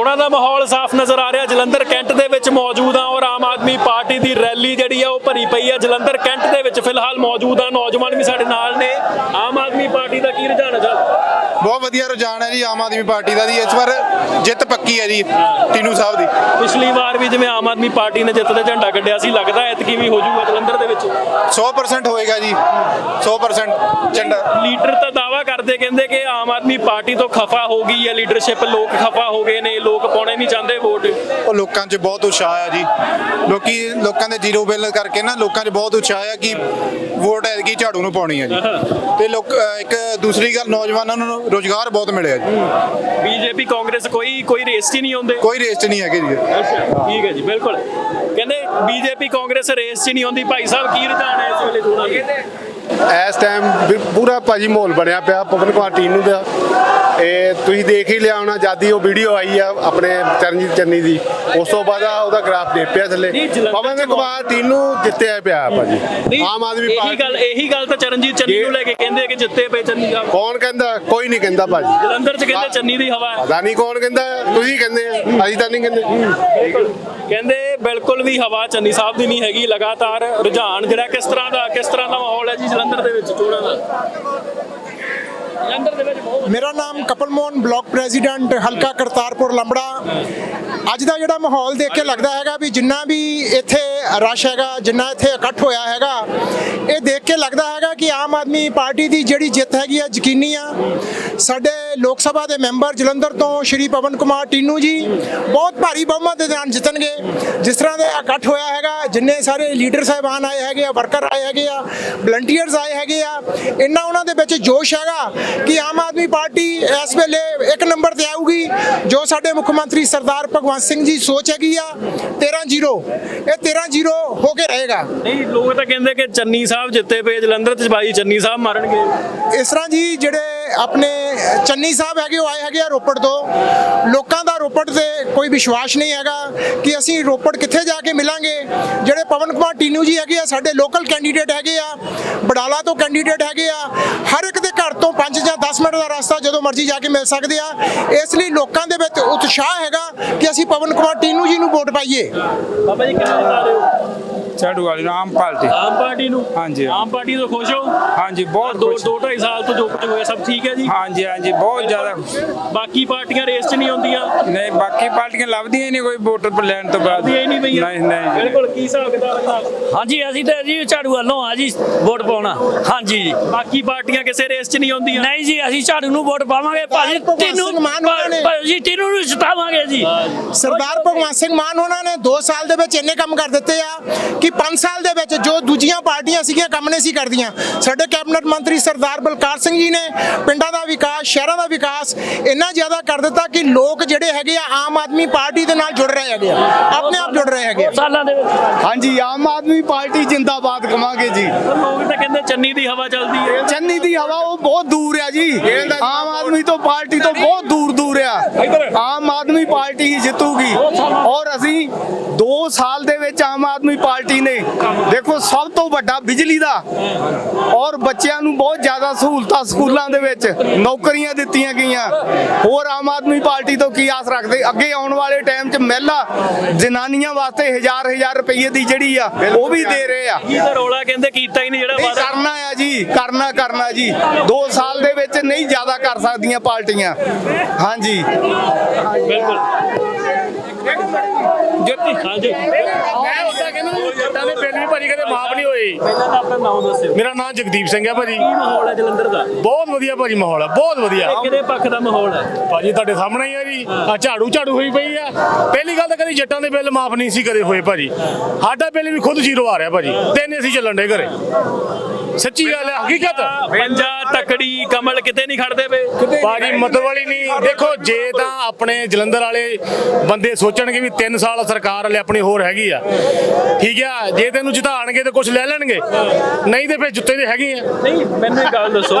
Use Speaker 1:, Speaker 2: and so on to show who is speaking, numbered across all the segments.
Speaker 1: ਚੋਣਾਂ ਦਾ ਮਾਹੌਲ ਸਾਫ਼ ਨਜ਼ਰ ਆ ਰਿਹਾ। ਜਲੰਧਰ ਕੈਂਟ ਦੇ ਵਿੱਚ ਮੌਜੂਦ ਆ ਔਰ ਆਮ ਆਦਮੀ ਪਾਰਟੀ ਦੀ ਰੈਲੀ ਜਿਹੜੀ ਉਹ ਭਰੀ ਪਈ ਆ ਜਲੰਧਰ ਕੈਂਟ ਦੇ ਵਿੱਚ ਫਿਲਹਾਲ ਮੌਜੂਦ ਆ ਨੌਜਵਾਨ ਵੀ ਸਾਡੇ ਨਾਲ ਨੇ। ਆਮ ਆਦਮੀ ਪਾਰਟੀ ਦਾ ਕੀ ਰੁਝਾਨ ਹੈ
Speaker 2: ਬਹੁਤ ਵਧੀਆ ਰੁਝਾਨ ਹੈ ਜੀ ਆਮ ਆਦਮੀ ਪਾਰਟੀ ਦਾ ਜੀ। ਇਸ ਵਾਰ ਜਿੱਤ ਪੱਕੀ ਹੈ ਜੀ ਟੀਨੂ ਸਾਹਿਬ ਦੀ।
Speaker 1: ਪਿਛਲੀ ਵਾਰ ਵੀ ਜਿਵੇਂ ਆਮ ਆਦਮੀ ਪਾਰਟੀ ਨੇ ਜਿੱਤ ਦਾ ਝੰਡਾ ਕੱਢਿਆ ਸੀ ਲੱਗਦਾ ਐਤਕੀ ਵੀ ਹੋ ਜਾਊਗਾ ਜਲੰਧਰ ਦੇ ਵਿੱਚ।
Speaker 2: 100% ਹੋਏਗਾ ਜੀ 100% ਝੰਡਾ।
Speaker 1: ਲੀਡਰ ਤਾਂ ਦਾਵਾ ਕਰਦੇ ਕਹਿੰਦੇ ਕਿ ਆਮ ਆਦਮੀ ਪਾਰਟੀ ਤੋਂ ਖਫਾ ਹੋ ਗਈ ਹੈ ਲੀਡਰਸ਼ਿਪ ਲੋਕ ਖਫਾ ਹੋ ਗਏ ਨੇ ਲੋਕ ਪਾਉਣੇ ਨਹੀਂ ਚਾਹੁੰਦੇ ਵੋਟ।
Speaker 2: ਉਹ ਲੋਕਾਂ 'ਚ ਬਹੁਤ ਉਤਸ਼ਾਹ ਹੈ ਜੀ। ਲੋਕੀ ਲੋਕਾਂ ਦੇ ਜ਼ੀਰੋ ਬਿੱਲ ਕਰਕੇ ਨਾ ਲੋਕਾਂ 'ਚ ਬਹੁਤ ਉਤਸ਼ਾਹ ਹੈ ਕਿ ਵੋਟ ਐਤਕੀ ਝਾੜੂ ਨੂੰ ਪਾਉਣੀ ਹੈ ਜੀ। ਤੇ ਲੋਕ ਇੱਕ ਦੂਸਰੀ ਗੱਲ ਨੌਜਵਾਨਾਂ ਨੂੰ ਰੋਜ਼ਗਾਰ ਬਹੁਤ ਮਿਲਿਆ ਜੀ।
Speaker 1: ਬੀਜੇਪੀ ਕਾਂਗਰਸ ਕੋਈ ਕੋਈ ਰੇਸ 'ਚ ਹੀ ਨਹੀਂ ਆਉਂਦੇ?
Speaker 2: ਕੋਈ ਰੇਸ 'ਚ ਨਹੀਂ ਹੈਗੇ ਜੀ।
Speaker 1: ਅੱਛਾ ਠੀਕ ਹੈ ਜੀ ਬਿਲਕੁਲ। ਕਹਿੰਦੇ ਬੀਜੇਪੀ ਕਾਂਗਰਸ ਰੇਸ 'ਚ ਹੀ ਨਹੀਂ ਆਉਂਦੀ। ਭਾਈ ਸਾਹਿਬ ਕੀ ਰੁਝਾਨ ਹੈ ਇਸ ਵੇਲੇ ਦੇ
Speaker 3: ਇਸ ਟਾਈਮ ਪੂਰਾ ਭਾਜੀ ਮਾਹੌਲ ਬਣਿਆ ਪਿਆ ਪਵਨ ਕੁਮਾਰ ਟੀਨੂ ਦਾ ਇਹ ਤੁਸੀਂ ਦੇਖ ਹੀ ਲਿਆ ਹੋਣਾ ਜਦ ਉਹ ਵੀਡੀਓ ਆਈ ਆ ਆਪਣੇ ਚਰਨਜੀਤ ਚੰਨੀ ਦੀ। ਉਸ ਤੋਂ ਬਾਅਦ ਆ ਉਹਦਾ ਗ੍ਰਾਫ ਦੇ ਪਿਆ ਥੱਲੇ। ਪਵਨ
Speaker 1: ਚ
Speaker 3: ਕੁਮਾਰ ਟੀਨੂ ਜਿੱਤਿਆ ਪਿਆ ਭਾਜੀ। ਆਮ ਆਦਮੀ
Speaker 1: ਇਹੀ
Speaker 3: ਪਾਰਟੀ
Speaker 1: ਗੱਲ ਇਹੀ ਗੱਲ ਤਾਂ ਚਰਨਜੀਤ ਚੰਨੀ ਨੂੰ ਲੈ ਕੇ ਕਹਿੰਦੇ ਕਿ ਜਿੱਤੇ ਪਏ ਚੰਨੀ ਸਾਹਿਬ
Speaker 3: ਕੌਣ ਕਹਿੰਦਾ? ਕੋਈ ਨਹੀਂ ਕਹਿੰਦਾ ਭਾਜੀ।
Speaker 1: ਜਲੰਧਰ 'ਚ ਕਹਿੰਦੇ ਚੰਨੀ ਦੀ ਹਵਾ। ਹੈ
Speaker 3: ਪਤਾ ਨਹੀਂ ਕੌਣ ਕਹਿੰਦਾ ਤੁਸੀਂ ਕਹਿੰਦੇ ਆ। ਅਸੀਂ ਤਾਂ ਨਹੀਂ ਕਹਿੰਦੇ।
Speaker 1: ਕਹਿੰਦੇ ਬਿਲਕੁਲ ਵੀ ਹਵਾ ਚੰਨੀ ਸਾਹਿਬ ਦੀ ਨਹੀਂ ਹੈਗੀ। ਲਗਾਤਾਰ ਰੁਝਾਨ ਜਿਹੜਾ ਕਿਸ ਤਰ੍ਹਾਂ ਦਾ ਕਿਸ ਤਰ੍ਹਾਂ ਦਾ ਮਾਹੌਲ ਹੈ ਜੀ ਜਲੰਧਰ ਦੇ ਵਿੱਚ ਚੋਣਾਂ ਦਾ? ਜਲੰਧਰ ਦੇ ਵਿੱਚ ਬਹੁਤ
Speaker 4: ਮੇਰਾ ਨਾਮ ਕਪਲ ਮੋਹਨ, ਬਲਾਕ ਪ੍ਰੈਜ਼ੀਡੈਂਟ, ਹਲਕਾ ਕਰਤਾਰਪੁਰ, ਲੰਬੜਾ। ਅੱਜ ਦਾ ਜਿਹੜਾ ਮਾਹੌਲ ਦੇਖ ਕੇ ਲੱਗਦਾ ਹੈਗਾ ਵੀ ਜਿੰਨਾ ਵੀ ਇੱਥੇ ਰਸ਼ ਹੈਗਾ, ਜਿੰਨਾ ਇੱਥੇ ਇਕੱਠ ਹੋਇਆ ਹੈਗਾ, ਇਹ ਦੇਖ ਕੇ ਲੱਗਦਾ ਹੈਗਾ ਕਿ ਆਮ ਆਦਮੀ ਪਾਰਟੀ ਦੀ ਜਿਹੜੀ ਜਿੱਤ ਹੈਗੀ ਆ, ਯਕੀਨੀ ਆ। ਸਾਡੇ ਲੋਕ ਸਭਾ ਦੇ ਮੈਂਬਰ ਜਲੰਧਰ ਤੋਂ ਸ਼੍ਰੀ ਪਵਨ ਕੁਮਾਰ ਟੀਨੂ ਜੀ ਬਹੁਤ ਭਾਰੀ ਬਹੁਮਤ ਦੇ ਨਾਲ ਜਿੱਤਣਗੇ। ਜਿਸ ਤਰ੍ਹਾਂ ਦਾ ਇਕੱਠ ਹੋਇਆ ਹੈਗਾ, ਜਿੰਨੇ ਸਾਰੇ ਲੀਡਰ ਸਾਹਿਬਾਨ ਆਏ ਹੈਗੇ ਆ, ਵਰਕਰ ਆਏ ਹੈਗੇ ਆ ਵਲੰਟੀਅਰਸ ਆਏ ਹੈਗੇ ਆ, ਇੰਨਾ ਉਹਨਾਂ ਦੇ ਵਿੱਚ ਜੋਸ਼ ਹੈਗਾ ਕਿ ਆਮ ਆਦਮੀ ਪਾਰਟੀ ਇਸ ਵੇਲੇ ਇੱਕ ਨੰਬਰ ਤੇ ਆਊਗੀ ਜੋ ਸਾਡੇ ਮੁੱਖ ਮੰਤਰੀ ਸਰਦਾਰ ਭਗਵੰਤ ਸਿੰਘ ਜੀ ਸੋਚ ਹੈਗੀ ਆ 13-0 ਇਹ 13-0 ਹੋ ਕੇ ਰਹੇਗਾ।
Speaker 1: ਨਹੀਂ ਲੋਕ ਤਾਂ ਕਹਿੰਦੇ ਕਿ ਚੰਨੀ ਸਾਹਿਬ ਜਿੱਤੇ ਪਏ ਜਲੰਧਰ 'ਚ ਬਾਈ ਚੰਨੀ ਸਾਹਿਬ ਮਾਰਨਗੇ।
Speaker 4: ਇਸ ਤਰ੍ਹਾਂ ਜੀ ਜਿਹੜੇ ਆਪਣੇ ਚੰਨੀ ਸਾਹਿਬ ਹੈਗੇ, ਉਹ ਆਏ ਹੈਗੇ ਆ ਰੋਪੜ ਤੋਂ। ਲੋਕਾਂ ਦਾ ਰੋਪੜ ਤੇ ਕੋਈ ਵਿਸ਼ਵਾਸ ਨਹੀਂ ਹੈਗਾ ਕਿ ਅਸੀਂ ਰੋਪੜ ਕਿੱਥੇ ਜਾ ਕੇ ਮਿਲਾਂਗੇ। ਜਿਹੜੇ ਪਵਨ ਕੁਮਾਰ ਟੀਨੂ ਜੀ ਹੈਗੇ ਆ, ਸਾਡੇ ਲੋਕਲ ਕੈਂਡੀਡੇਟ ਹੈਗੇ ਆ, ਬਡਾਲਾ ਤੋਂ ਕੈਂਡੀਡੇਟ ਹੈਗੇ ਆ, ਹਰ ਇੱਕ ਦੇ ਘਰ ਤੋਂ 5 ਜਾਂ 10 ਮਿੰਟ ਦਾ ਰਸਤਾ ਜਦੋਂ ਮਰਜ਼ੀ ਜਾ ਕੇ ਮਿਲ ਸਕਦੇ ਆ। ਇਸ ਲਈ ਲੋਕਾਂ ਦੇ ਵਿੱਚ ਉਤਸ਼ਾਹ ਹੈਗਾ ਕਿ ਅਸੀਂ ਪਵਨ ਕੁਮਾਰ ਟੀਨੂ ਜੀ ਨੂੰ ਵੋਟ ਪਾਈਏ।
Speaker 1: ਬਾਬਾ ਜੀ ਕਿਹਨੂੰ ਜਿਤਾ ਰਹੇ ਹੋ?
Speaker 5: ਝਾੜੂ ਵਾਲੀ ਨੂੰ ਆਮ ਪਾਰਟੀ।
Speaker 1: ਆਮ ਪਾਰਟੀ ਨੂੰ?
Speaker 5: ਹਾਂਜੀ।
Speaker 1: ਆਮ ਪਾਰਟੀ ਤੋਂ ਖੁਸ਼ ਹੋ?
Speaker 5: ਹਾਂਜੀ ਬਹੁਤ
Speaker 1: ਦੋ
Speaker 5: ਖੁਸ਼।
Speaker 1: ਦੋ ਢਾਈ ਸਾਲ ਤੋਂ ਜੋ ਕੁਝ ਹੋਇਆ ਸਭ ਠੀਕ ਹੈ ਜੀ?
Speaker 5: ਹਾਂਜੀ ਹਾਂਜੀ ਬਹੁਤ ਜ਼ਿਆਦਾ
Speaker 1: ਬਾਕੀ ਪਾਰਟੀਆਂ ਰੇਸ 'ਚ ਨਹੀਂ ਆਉਂਦੀਆਂ?
Speaker 5: ਨਹੀਂ ਬਾਕੀ ਪਾਰਟੀਆਂ ਲੱਭਦੀਆਂ ਹੀ ਨਹੀਂ ਕੋਈ ਵੋਟਰ ਪਰ ਲੈਣ ਤੋਂ ਬਾਅਦ।
Speaker 1: ਇਹ ਨਹੀਂ ਪਈਆਂ?
Speaker 5: ਨਹੀਂ ਨਹੀਂ
Speaker 1: ਬਿਲਕੁਲ ਕੀ ਹਿਸਾਬ ਕਿਤਾਬ ਹੈ?
Speaker 6: ਹਾਂਜੀ ਅਸੀਂ ਤਾਂ ਜੀ ਝਾੜੂ ਵੱਲੋਂ ਆ ਜੀ ਵੋਟ ਪਾਉਣਾ। ਹਾਂਜੀ ਜੀ।
Speaker 1: ਬਾਕੀ ਪਾਰਟੀਆਂ ਕਿਸੇ ਰੇਸ 'ਚ ਨਹੀਂ ਆਉਂਦੀਆਂ?
Speaker 6: ਨਹੀਂ ਜੀ ਅਸੀਂ ਝਾੜੂ ਨੂੰ ਵੋਟ ਪਾਵਾਂਗੇ ਭਾਜੀ
Speaker 4: ਭਗਵੰਤ
Speaker 6: ਤੈਨੂੰ
Speaker 4: ਸਿੰਘ ਮਾਨ ਹੋਣਾ ਨੇ।
Speaker 6: ਭਾਜੀ ਤੈਨੂੰ ਨੂੰ ਜਿਤਾਵਾਂਗੇ ਜੀ।
Speaker 4: ਸਰਦਾਰ ਭਗਵੰਤ ਸਿੰਘ ਮਾਨ ਉਹਨਾਂ ਨੇ 2 ਸਾਲ ਦੇ ਵਿੱਚ ਇੰਨੇ ਕੰਮ ਕਰ ਦਿੱਤੇ ਆ ਕਿ 5 ਸਾਲ ਦੇ ਵਿੱਚ ਜੋ ਦੂਜੀਆਂ ਪਾਰਟੀਆਂ ਸੀਗੀਆਂ ਕੰਮ ਨਹੀਂ ਸੀ ਕਰਦੀਆਂ। ਸਾਡੇ ਕੈਬਨਿਟ ਮੰਤਰੀ ਸਰਦਾਰ ਬਲਕਾਰ ਸਿੰਘ ਜੀ ਨੇ ਪਿੰਡਾਂ ਦਾ ਵਿਕਾਸ ਸ਼ਹਿਰਾਂ ਦਾ ਵਿਕਾਸ ਇੰਨਾ ਜ਼ਿਆਦਾ ਕਰ ਦਿੱਤਾ ਕਿ ਲੋਕ ਜਿਹੜੇ ਹੈਗੇ ਆ ਆਮ ਆਦਮੀ ਪਾਰਟੀ ਦੇ ਨਾਲ ਜੁੜ ਰਹੇ ਹੈਗੇ ਆ। ਆਪਣੇ ਆਪ ਜੁੜ ਰਹੇ ਹੈਗੇ
Speaker 6: ਸਾਲਾਂ ਦੇ ਵਿੱਚ।
Speaker 3: ਹਾਂਜੀ ਆਮ ਆਦਮੀ ਪਾਰਟੀ ਜਿੰਦਾਬਾਦ ਕਵਾਂਗੇ ਜੀ।
Speaker 1: ਲੋਕ ਤਾਂ ਕਹਿੰਦੇ ਚੰਨੀ ਦੀ ਹਵਾ ਚੱਲਦੀ ਹੈ।
Speaker 3: ਚੰਨੀ ਦੀ ਹਵਾ ਉਹ ਬਹੁਤ ਦੂਰ ਆ ਜੀ। ਆਮ ਆਦਮੀ ਤੋਂ ਪਾਰਟੀ ਤੋਂ ਬਹੁਤ ਦੂਰ ਦੂਰ ਆ। ਆਮ ਆਦਮੀ ਪਾਰਟੀ ਹੀ ਜਿੱਤੂਗੀ। ਔਰ ਅਸੀਂ 2 ਸਾਲ ਦੇ ਵਿੱਚ ਆਮ ਆਦਮੀ ਪਾਰਟੀ ਨੇ ਦੇਖੋ ਸਭ ਤੋਂ ਵੱਡਾ ਬਿਜਲੀ ਦਾ ਔਰ ਬੱਚਿਆਂ ਨੂੰ ਬਹੁਤ ਜ਼ਿਆਦਾ ਸਹੂਲਤਾਂ ਸਕੂਲਾਂ ਦੇ ਵਿੱਚ ਨੌਕਰੀਆਂ ਦਿੱਤੀਆਂ ਗਈਆਂ। ਹੋਰ ਆਮ ਆਦਮੀ ਪਾਰਟੀ ਤੋਂ ਕੀ ਆਸ ਰੱਖਦੇ? ਅੱਗੇ ਆਉਣ ਵਾਲੇ ਟਾਈਮ 'ਚ ਮਹਿਲਾ ਜਨਾਨੀਆਂ ਵਾਸਤੇ ਹਜ਼ਾਰ ਹਜ਼ਾਰ ਰੁਪਏ ਦੀ ਜਿਹੜੀ ਆ ਉਹ ਵੀ ਦੇ ਰਹੇ ਆ।
Speaker 1: ਕੀ ਤਾਂ ਰੋਲਾ ਕਹਿੰਦੇ ਕੀਤਾ ਹੀ ਨਹੀਂ ਜਿਹੜਾ ਵਾਅਦਾ
Speaker 3: ਕਰਨਾ ਆ ਜੀ ਕਰਨਾ ਕਰਨਾ ਜੀ। 2 ਸਾਲ ਦੇ ਵਿੱਚ ਨਹੀਂ ਜ਼ਿਆਦਾ ਕਰ ਸਕਦੀਆਂ ਪਾਰਟੀਆਂ। ਹਾਂਜੀ।
Speaker 1: ਬਿਲਕੁਲ। ਜੋਤੀ ਹਾਂਜੀ
Speaker 7: ਮੈਂ ਉਦਾਂ ਕਹਿੰਦਾ ਵੀ ਜੱਟਾਂ ਦੇ ਬਿੱਲ ਵੀ ਭਾਜੀ ਕਦੇ ਮਾਫ ਨਹੀਂ ਹੋਏ।
Speaker 1: ਪਹਿਲਾਂ ਤਾਂ ਆਪਣਾ ਨਾਮ ਦੱਸਿਓ।
Speaker 7: ਮੇਰਾ ਨਾਮ ਜਗਦੀਪ ਸਿੰਘ ਹੈ ਭਾਜੀ।
Speaker 1: ਕੀ ਮਾਹੌਲ ਹੈ ਜਲੰਧਰ ਦਾ?
Speaker 7: ਬਹੁਤ ਵਧੀਆ ਭਾਜੀ ਮਾਹੌਲ ਹੈ ਬਹੁਤ ਵਧੀਆ।
Speaker 1: ਕਿਹਦੇ ਪੱਖ ਦਾ ਮਾਹੌਲ ਹੈ?
Speaker 7: ਭਾਜੀ ਤੁਹਾਡੇ ਸਾਹਮਣੇ ਹੀ ਆ ਜੀ। ਆ ਝਾੜੂ ਝਾੜੂ ਹੋਈ ਪਈ ਆ। ਪਹਿਲੀ ਗੱਲ ਤਾਂ ਕਦੀ ਜੱਟਾਂ ਦੇ ਬਿੱਲ ਮਾਫ ਨਹੀਂ ਸੀ ਕਦੇ ਹੋਏ ਭਾਜੀ। ਸਾਡਾ ਬਿੱਲ ਵੀ ਖੁਦ ਜ਼ੀਰੋ ਆ ਰਿਹਾ ਭਾਜੀ। ਤਿੰਨ ਅਸੀਂ ਚੱਲਣ ਦੇ ਘਰੇ। ਸੱਚੀ ਗੱਲ ਹੈ ਹਕੀਕਤ।
Speaker 1: ਪੰਜਾ ਤਕੜੀ ਕਮਲ ਕਿਤੇ ਨਹੀਂ ਖੜਦੇ ਪਏ
Speaker 7: ਭਾਜੀ ਮਤਲਬ ਵਾਲੀ ਨਹੀਂ। ਦੇਖੋ ਜੇ ਤਾਂ ਆਪਣੇ ਜਲੰਧਰ ਵਾਲੇ ਬੰਦੇ ਸੋਚਣਗੇ ਵੀ 3 ਸਾਲ ਸਰਕਾਰ ਵਾਲੇ ਆਪਣੀ ਹੋਰ ਹੈਗੀ ਆ। ਠੀਕ ਆ ਜੇ ਤੈਨੂੰ ਜਿਤਾਣਗੇ ਤੇ ਕੁਝ ਲੈ ਲੈਣਗੇ। ਨਹੀਂ ਤੇ ਫਿਰ ਜੁੱਤੇ ਦੇ ਹੈਗੇ ਆ।
Speaker 1: ਨਹੀਂ ਮੈਨੂੰ ਇੱਕ ਗੱਲ ਦੱਸੋ।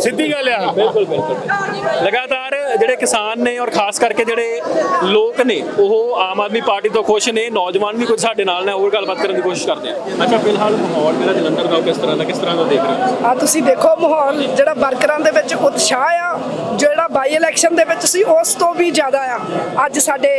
Speaker 7: ਸਿੱਧੀ ਗੱਲ ਆ।
Speaker 1: ਬਿਲਕੁਲ ਬਿਲਕੁਲ ਲਗਾਤਾਰ ਜਿਹੜੇ ਕਿਸਾਨ ਨੇ ਔਰ ਖਾਸ ਕਰਕੇ ਜਿਹੜੇ ਲੋਕ ਨੇ ਉਹ ਆਮ ਆਦਮੀ ਪਾਰਟੀ ਤੋਂ ਖੁਸ਼ ਨੇ। ਨੌਜਵਾਨ ਵੀ ਕੁਝ ਸਾਡੇ ਨਾਲ ਨੇ ਹੋਰ ਗੱਲਬਾਤ ਕਰਨ ਦੀ ਕੋਸ਼ਿਸ਼ ਕਰਦੇ ਆ। ਅੱਛਾ ਫਿਲਹਾਲ ਮਾਹੌਲ ਜਿਹੜਾ ਜਲੰਧਰ ਦਾ ਕਿਸ ਤਰ੍ਹਾਂ ਦਾ ਕਿਸ ਤਰ੍ਹਾਂ ਦਾ ਦੇਖ ਰਹੇ ਹੋ?
Speaker 8: ਆ ਤੁਸੀਂ ਦੇਖੋ ਮਾਹੌਲ ਜਿਹੜਾ ਵਰਕਰਾਂ ਦੇ ਵਿੱਚ ਉਤਸ਼ਾਹ ਆ ਜਿਹੜਾ ਬਾਈ ਇਲੈਕਸ਼ਨ ਦੇ ਵਿੱਚ ਸੀ, ਉਸ ਤੋਂ ਵੀ ਜ਼ਿਆਦਾ ਆ। ਅੱਜ ਸਾਡੇ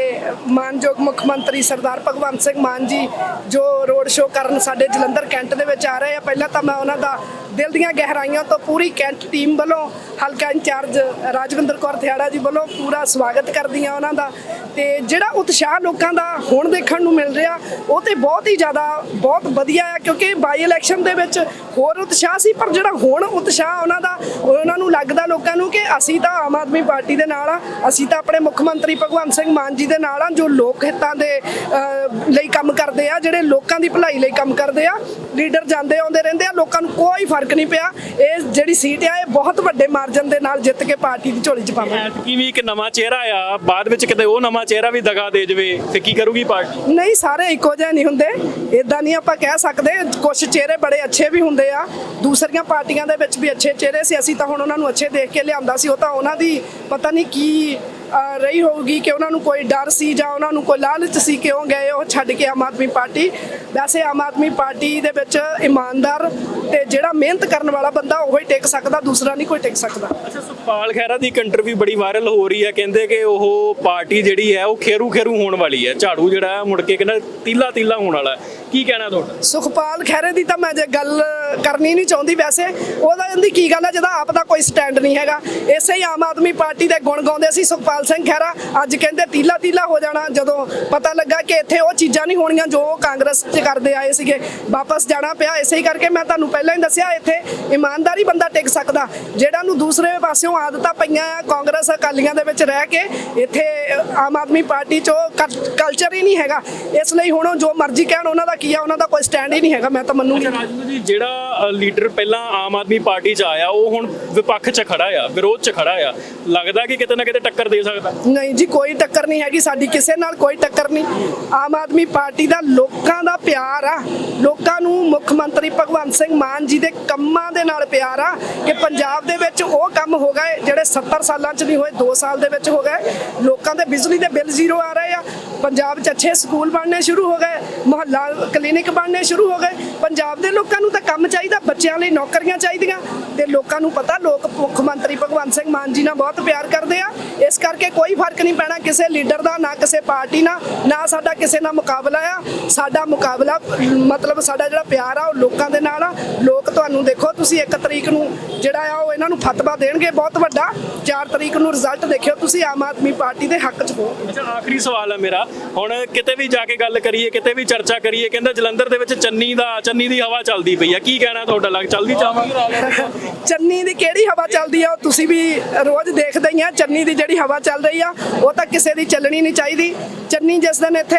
Speaker 8: ਮਾਨਯੋਗ ਮੁੱਖ ਮੰਤਰੀ ਸਰਦਾਰ ਭਗਵੰਤ ਸਿੰਘ ਮਾਨ ਜੀ ਜੋ ਰੋਡ ਸ਼ੋਅ ਕਰਨ ਸਾਡੇ ਜਲੰਧਰ ਕੈਂਟ ਦੇ ਵਿੱਚ ਆ ਰਹੇ ਆ। ਪਹਿਲਾਂ ਤਾਂ ਮੈਂ ਉਹਨਾਂ ਦਾ ਦਿਲ ਦੀਆਂ ਗਹਿਰਾਈਆਂ ਤੋਂ ਪੂਰੀ ਕੈਂਟ ਟੀਮ ਵੱਲੋਂ ਹਲਕਾ ਇੰਚਾਰਜ ਰਾਜਵਿੰਦਰ ਕੌਰ ਥਿਆੜਾ ਜੀ ਵੱਲੋਂ ਪੂਰਾ ਸਵਾਗਤ ਕਰਦੀ ਆ ਉਹਨਾਂ ਦਾ। ਤੇ ਜਿਹੜਾ ਉਤਸ਼ਾਹ ਲੋਕਾਂ ਦਾ ਹੁਣ ਦੇਖਣ ਨੂੰ ਮਿਲ ਰਿਹਾ, ਉਹ ਤੇ ਬਹੁਤ ਹੀ ਜ਼ਿਆਦਾ, ਬਹੁਤ ਵਧੀਆ ਆ, ਕਿਉਂਕਿ ਬਾਈ ਇਲੈਕਸ਼ਨ ਦੇ ਵਿੱਚ ਹੋਰ ਉਤਸ਼ਾਹ ਸੀ, ਪਰ ਜਿਹੜਾ ਹੁਣ ਉਤਸ਼ਾਹ ਉਹਨਾਂ ਦਾ ਉਹਨਾਂ ਨੂੰ ਲੱਗਦਾ ਲੋਕਾਂ ਨੂੰ ਕਿ ਅਸੀਂ ਤਾਂ ਆਮ ਆਦਮੀ ਪਾਰਟੀ ਦੇ ਨਾਲ ਆ। ਅਸੀਂ ਤਾਂ ਆਪਣੇ ਮੁੱਖ ਮੰਤਰੀ ਭਗਵੰਤ ਸਿੰਘ ਮਾਨ ਜੀ ਦੇ ਨਾਲ ਆ ਜੋ ਲੋਕ ਹਿੱਤਾਂ ਦੇ ਲਈ ਕੰਮ ਕਰਦੇ ਆ ਜਿਹੜੇ ਲੋਕਾਂ ਦੀ ਭਲਾਈ ਲਈ ਕੰਮ ਕਰਦੇ ਆ। ਲੀਡਰ ਜਾਂਦੇ ਆਉਂਦੇ ਰਹਿੰਦੇ ਆ ਲੋਕਾਂ ਨੂੰ ਕੋਈ ਫ਼ਰਕ ਨਹੀਂ ਪਿਆ। ਇਹ ਜਿਹੜੀ ਸੀਟ ਆ ਇਹ ਬਹੁਤ ਵੱਡੇ ਮਾਰਜਨ ਦੇ ਨਾਲ ਜਿੱਤ ਕੇ ਪਾਰਟੀ ਦੀ ਝੋਲੀ ਚ ਪਾਵਾਂਗੇ
Speaker 1: ਐਤਕੀ ਵੀ ਇੱਕ ਨਵਾਂ ਚਿਹਰਾ ਆ ਬਾਅਦ ਵਿੱਚ ਕਿਤੇ ਉਹ ਨਵਾਂ ਚਿਹਰਾ ਵੀ ਦਗਾ ਦੇ ਜਵੇ ਤੇ ਕੀ ਕਰੂਗੀ ਪਾਰਟੀ?
Speaker 8: ਨਹੀਂ ਸਾਰੇ ਇੱਕੋ ਜਿਹੇ ਨਹੀਂ ਹੁੰਦੇ। ਇਦਾਂ ਨਹੀਂ ਆਪਾਂ ਕਹਿ ਸਕਦੇ ਕੁਝ ਚਿਹਰੇ ਬੜੇ ਅੱਛੇ ਵੀ ਹੁੰਦੇ ਆ। ਦੂਸਰੀਆਂ ਪਾਰਟੀਆਂ ਦੇ ਵਿੱਚ ਵੀ ਅੱਛੇ ਚਿਹਰੇ ਸੀ ਅਸੀਂ ਤਾਂ ਹੁਣ ਉਹਨਾਂ ਨੂੰ ਅੱਛੇ ਦੇਖ ਕੇ ਲਿਆਂਦਾ ਸੀ ਉਹ ਤਾਂ ਉਹਨਾਂ ਦੀ ਪਤਾ ਨਹੀਂ ਕੀ ਰਹੀ ਹੋਊਗੀ ਕਿ ਉਹਨਾਂ ਨੂੰ ਕੋਈ ਡਰ ਸੀ ਜਾਂ ਉਹਨਾਂ ਨੂੰ ਕੋਈ ਲਾਲਚ ਸੀ ਕਿਉਂ ਗਏ ਉਹ ਛੱਡ ਕੇ ਆਮ ਆਦਮੀ ਪਾਰਟੀ। ਵੈਸੇ ਆਮ ਆਦਮੀ ਪਾਰਟੀ ਦੇ ਵਿੱਚ ਇਮਾਨਦਾਰ ਤੇ ਜਿਹੜਾ ਮਿਹਨਤ ਕਰਨ ਵਾਲਾ ਬੰਦਾ ਉਹ ਹੀ ਟਿਕ ਸਕਦਾ, ਦੂਸਰਾ ਨਹੀਂ ਕੋਈ ਟਿਕ ਸਕਦਾ।
Speaker 1: ਅੱਛਾ, ਸੁਖਪਾਲ ਖਹਿਰਾ ਦੀ ਇੰਟਰਵਿਊ ਬੜੀ ਵਾਇਰਲ ਹੋ ਰਹੀ ਹੈ। ਕਹਿੰਦੇ ਕਿ ਉਹ ਪਾਰਟੀ ਜਿਹੜੀ ਹੈ, ਉਹ ਖੇਰੂ ਖੇਰੂ ਹੋਣ ਵਾਲੀ ਹੈ। ਝਾੜੂ ਜਿਹੜਾ ਮੁੜ ਕੇ ਕਹਿੰਦਾ ਤੀਲਾ ਤੀਲਾ ਹੋਣ ਵਾਲਾ ਕੀ ਕਹਿਣਾ ਤੁਹਾਡਾ?
Speaker 8: ਸੁਖਪਾਲ ਖਹਿਰੇ ਦੀ ਤਾਂ ਮੈਂ ਜੇ ਗੱਲ ਕਰਨੀ ਨਹੀਂ ਚਾਹੁੰਦੀ ਵੈਸੇ, ਉਹਦਾ ਇਹਦੀ ਕੀ ਗੱਲ ਹੈ ਜਿਹਦਾ ਆਪ ਦਾ ਕੋਈ ਸਟੈਂਡ ਨਹੀਂ ਹੈਗਾ। ਇਸੇ ਹੀ ਆਮ ਆਦਮੀ ਪਾਰਟੀ ਦੇ ਗੁਣ ਗਾਉਂਦੇ ਸੀ ਸੁਖਪਾਲ ਸਿੰਘ ਖਹਿਰਾ। ਅੱਜ ਕਹਿੰਦੇ ਤੀਲਾ ਤੀਲਾ ਹੋ ਜਾਣਾ, ਜਦੋਂ ਪਤਾ ਲੱਗਾ ਕਿ ਇੱਥੇ ਉਹ ਚੀਜ਼ਾਂ ਨਹੀਂ ਹੋਣੀਆਂ ਜੋ ਕਾਂਗਰਸ 'ਚ ਕਰਦੇ ਆਏ ਸੀਗੇ। ਵਾਪਸ ਜਾਣਾ ਪਿਆ, ਇਸੇ ਹੀ ਕਰਕੇ ਮੈਂ ਤੁਹਾਨੂੰ ਪਹਿਲਾਂ ਹੀ ਦੱਸਿਆ, ਇੱਥੇ ਇਮਾਨਦਾਰੀ ਬੰਦਾ ਟਿਕ ਸਕਦਾ। ਜਿਹੜਾ ਨੂੰ ਦੂਸਰੇ ਪਾਸਿਓਂ ਆਦਤਾਂ ਪਈਆਂ ਆ, ਕਾਂਗਰਸ ਅਕਾਲੀਆਂ ਦੇ ਵਿੱਚ ਰਹਿ ਕੇ, ਇੱਥੇ ਆਮ ਆਦਮੀ ਪਾਰਟੀ 'ਚ ਕਲਚਰ ਹੀ ਨਹੀਂ ਹੈਗਾ। ਇਸ ਲਈ ਹੁਣ ਉਹ ਜੋ ਮਰਜ਼ੀ ਕਹਿਣ, ਉਹਨਾਂ ਦਾ ਕੀ ਆ, ਉਹਨਾਂ ਦਾ ਕੋਈ ਸਟੈਂਡ ਹੀ ਨਹੀਂ ਹੈਗਾ, ਮੈਂ ਤਾਂ ਮੰਨੂਗੀ।
Speaker 1: ਰਾਜੂ ਜੀ, ਜਿਹੜਾ ਲੀਡਰ ਪਹਿਲਾਂ ਆਮ ਆਦਮੀ ਪਾਰਟੀ 'ਚ ਆਇਆ, ਉਹ ਹੁਣ ਵਿਪੱਖ 'ਚ ਖੜਾ ਆ, ਵਿਰੋਧ 'ਚ ਖੜਾ ਆ। ਲੱਗਦਾ ਕਿ ਕਿਤੇ ਨਾ ਕਿਤੇ ਟੱਕਰ ਦੇ ਸਕਦਾ?
Speaker 8: ਨਹੀਂ ਜੀ, ਕੋਈ ਟੱਕਰ ਨਹੀਂ ਹੈਗੀ, ਸਾਡੀ ਕਿਸੇ ਨਾਲ ਕੋਈ ਟੱਕਰ ਨਹੀਂ। ਆਮ ਆਦਮੀ ਪਾਰਟੀ ਦਾ ਲੋਕਾਂ ਦਾ ਪਿਆਰ ਆ। ਲੋਕਾਂ ਨੂੰ ਮੁੱਖ ਮੰਤਰੀ ਭਗਵੰਤ ਸਿੰਘ ਮਾਨ ਜੀ ਦੇ ਕੰਮਾਂ ਦੇ ਨਾਲ ਪਿਆਰ ਆ ਕਿ ਪੰਜਾਬ ਦੇ ਵਿੱਚ ਉਹ ਕੰਮ ਹੋ ਗਏ ਜਿਹੜੇ 70 ਸਾਲਾਂ 'ਚ ਨਹੀਂ ਹੋਏ 2 ਸਾਲ ਦੇ ਵਿੱਚ ਹੋ ਗਏ। ਲੋਕਾਂ ਦੇ ਬਿਜਲੀ ਦੇ ਬਿੱਲ ਜ਼ੀਰੋ ਆ ਰਹੇ ਆ। ਪੰਜਾਬ 'ਚ ਅੱਛੇ ਸਕੂਲ ਬਣਨੇ ਸ਼ੁਰੂ ਹੋ ਗਏ, ਮੁਹੱਲਾ ਕਲੀਨਿਕ ਬਣਨੇ ਸ਼ੁਰੂ ਹੋ ਗਏ। ਪੰਜਾਬ ਦੇ ਲੋਕਾਂ ਨੂੰ ਤਾਂ ਕੰਮ ਚਾਹੀਦਾ ਚਾਹੀਦਾ ਬੱਚਿਆਂ ਲਈ ਨੌਕਰੀਆਂ ਚਾਹੀਦੀਆਂ। ਲੋਕਾਂ ਨੂੰ ਪਤਾ, ਲੋਕ ਮੁੱਖ ਮੰਤਰੀ ਭਗਵੰਤ ਸਿੰਘ ਮਾਨ ਜੀ ਨਾਲ ਬਹੁਤ ਪਿਆਰ ਕਰਦੇ ਆ। ਇਸ ਕਰਕੇ ਕੋਈ ਫ਼ਰਕ ਨਹੀਂ ਪੈਣਾ ਕਿਸੇ ਲੀਡਰ ਦਾ, ਨਾ ਕਿਸੇ ਪਾਰਟੀ ਨਾਲ, ਨਾ ਸਾਡਾ ਕਿਸੇ ਨਾਲ ਮੁਕਾਬਲਾ ਆ। ਸਾਡਾ ਮੁਕਾਬਲਾ, ਮਤਲਬ ਸਾਡਾ ਜਿਹੜਾ ਪਿਆਰ ਆ, ਉਹ ਲੋਕਾਂ ਦੇ ਨਾਲ ਆ। ਲੋਕ ਤੁਹਾਨੂੰ ਦੇਖੋ, ਤੁਸੀਂ ਇੱਕ ਤਰੀਕ ਨੂੰ ਜਿਹੜਾ ਆ, ਉਹ ਇਹਨਾਂ ਨੂੰ ਫਤਵਾ ਦੇਣਗੇ ਬਹੁਤ ਵੱਡਾ। 4 ਤਰੀਕ ਨੂੰ ਰਿਜ਼ਲਟ ਦੇਖਿਓ ਤੁਸੀਂ, ਆਮ ਆਦਮੀ ਪਾਰਟੀ ਦੇ ਹੱਕ 'ਚ ਹੋ।
Speaker 1: ਅੱਛਾ, ਆਖਰੀ ਸਵਾਲ ਹੈ ਮੇਰਾ। ਹੁਣ ਕਿਤੇ ਵੀ ਜਾ ਕੇ ਗੱਲ ਕਰੀਏ, ਕਿਤੇ ਵੀ ਚਰਚਾ ਕਰੀਏ, ਕਹਿੰਦਾ ਜਲੰਧਰ ਦੇ ਵਿੱਚ ਚੰਨੀ ਦਾ, ਚੰਨੀ ਦੀ ਹਵਾ ਚੱਲਦੀ ਪਈ ਆ। ਕੀ ਕਹਿਣਾ ਤੁਹਾਡਾ ਲੱਗ, ਚੱਲਦੀ ਚਾਹਾਂਗੇ
Speaker 8: ਚੰਨੀ ਦੀ ਕਿਹੜੀ ਹਵਾ ਚੱਲਦੀ ਆ, ਉਹ ਤੁਸੀਂ ਵੀ ਰੋਜ਼ ਦੇਖਦੇ ਹੀ ਆ, ਚੰਨੀ ਦੀ ਜਿਹੜੀ ਹਵਾ ਚੱਲ ਰਹੀ ਆ, ਉਹ ਤਾਂ ਕਿਸੇ ਦੀ ਚੱਲਣੀ ਨਹੀਂ ਚਾਹੀਦੀ। ਚੰਨੀ ਜਿਸ ਦਿਨ ਇੱਥੇ